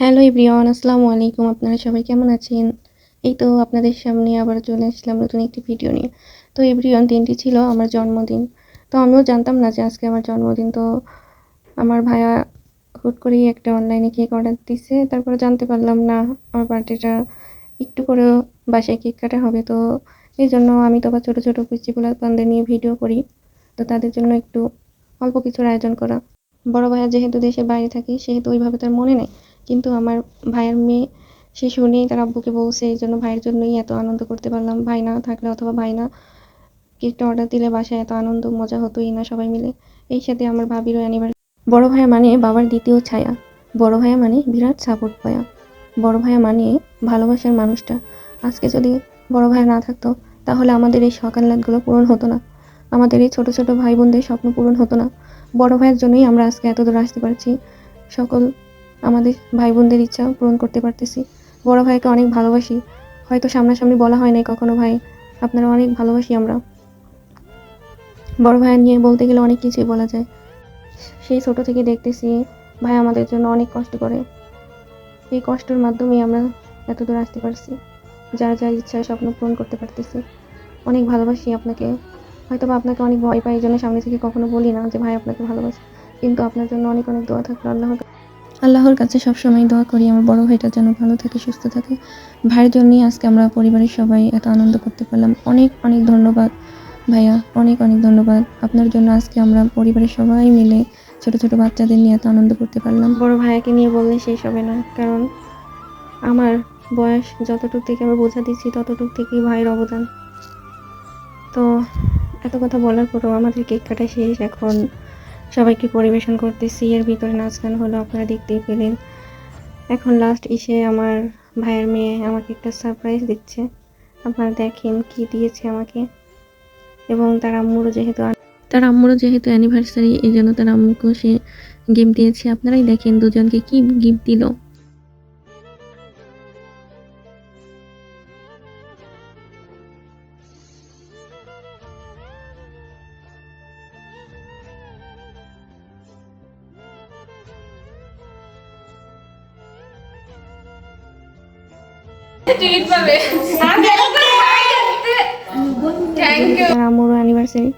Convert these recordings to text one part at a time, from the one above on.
Hello everyone, আসসালামু আলাইকুম। আপনারা সবাই কেমন আছেন? এই তো আপনাদের সামনে আবার চলে আসলাম নতুন একটি ভিডিও নিয়ে। তো এভরিওয়ান, দিনটি ছিল আমার জন্মদিন। তো আমিও জানতাম না যে আজকে আমার জন্মদিন। তো আমার ভাইয়া হুট করেই একটা অনলাইনে কেক অর্ডার দিছে। তারপরে জানতে পারলাম, না, আমার বার্থডেটা একটু করে বাসায় কেক কাটা হবে। তো এই জন্য আমি তো আবার ছোটো ছোটো পানদের নিয়ে ভিডিও করি। তো তাদের জন্য একটু অল্প কিছুর আয়োজন করা। বড় ভাইয়া যেহেতু দেশে বাইরে থাকি, সেহেতু ওইভাবে তার মনে নেই। কিন্তু আমার ভাইয়ের মেয়ে, সে শুনেই তার আব্বুকে বলছে এই জন্য ভাইয়ের জন্যই এত আনন্দ করতে পারলাম। ভাই না থাকলে অথবা ভাই না কেকটা অর্ডার দিলে বাসায় এত আনন্দ, মজা হতোই না সবাই মিলে। এই সাথে আমার ভাবিরও অ্যানিভার্সারি বড় ভাইয়া মানে বাবার দ্বিতীয় ছায়া। বড় ভাইয়া মানে বিরাট সাপোর্ট পায়া। বড় ভাইয়া মানে ভালোবাসার মানুষটা। আজকে যদি বড় ভাইয়া না থাকতো, তাহলে আমাদের এই সকাল রাতগুলো পূরণ হতো না। আমাদের এই ছোট ছোট ভাই বোনদের স্বপ্ন পূরণ হতো না। বড় ভাইয়ের জন্যই আমরা আজকে এত দূর আসতে পারছি। সকল আমাদের ভাই বোনদের ইচ্ছা পূরণ করতে পারতেছি। বড় ভাইকে অনেক ভালোবাসি। হয়তো সামনাসামনি বলা হয় নাই কখনো, ভাই, আপনারা অনেক ভালোবাসি আমরা। বড় ভাইয়ের নিয়ে বলতে গেলে অনেক কিছুই বলা যায়। সেই ছোট থেকে দেখতেছি ভাই আমাদের জন্য অনেক কষ্ট করে। এই কষ্টের মাধ্যমেই আমরা এত দূর আসতে পারছি। যার যার ইচ্ছা স্বপ্ন পূরণ করতে পারতেছি। অনেক ভালোবাসি আপনাকে। হয়তো বা আপনাকে অনেক ভয় পাই এই জন্য সামনে থেকে কখনো বলি না যে ভাই আপনাকে ভালোবাসি। কিন্তু আপনার জন্য অনেক অনেক দোয়া থাকল আল্লাহর আল্লাহর কাছে সবসময় দোয়া করি আমার বড় ভাইটা যেন ভালো থাকে সুস্থ থাকে। ভাইয়ের জন্যই আজকে আমরা পরিবারের সবাই এত আনন্দ করতে পারলাম। অনেক অনেক ধন্যবাদ ভাইয়া। অনেক অনেক ধন্যবাদ। আপনার জন্য আজকে আমরা পরিবারের সবাই মিলে ছোট ছোট বাচ্চাদের নিয়ে এত আনন্দ করতে পারলাম। বড় ভাইয়াকে নিয়ে বললে শেষ হবে না কারণ আমার বয়স যতটুক থেকে আমরা বোঝা দিচ্ছি, ততটুক থেকেই ভাইয়ের অবদান। তো এত কথা বলার পরেও আমাদের কেক কাটা শেষ। এখন সবাইকে পরিবেশন করতেছি। এর ভিতরে নাচ গান হলো, আপনারা দেখতেই পেলেন। এখন লাস্ট এসে আমার ভাইয়ের মেয়ে আমাকে একটা সারপ্রাইজ দিচ্ছে। আপনারা দেখেন কি দিয়েছে আমাকে। এবং তার আম্মুরও যেহেতু তার আম্মুরও যেহেতু অ্যানিভার্সারি এই জন্য তার আম্মুকেও সে গিফট দিয়েছে। আপনারাই দেখেন দুজনকে কি গিফট দিল। তার আম্মুরও অ্যানিভার্সারি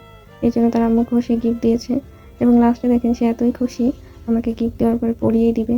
এই জন্য তার আম্মু খুশি গিফট দিয়েছে। এবং লাস্টে দেখেন সে এতই খুশি, আমাকে গিফট দেওয়ার পরে পড়িয়ে দিবে।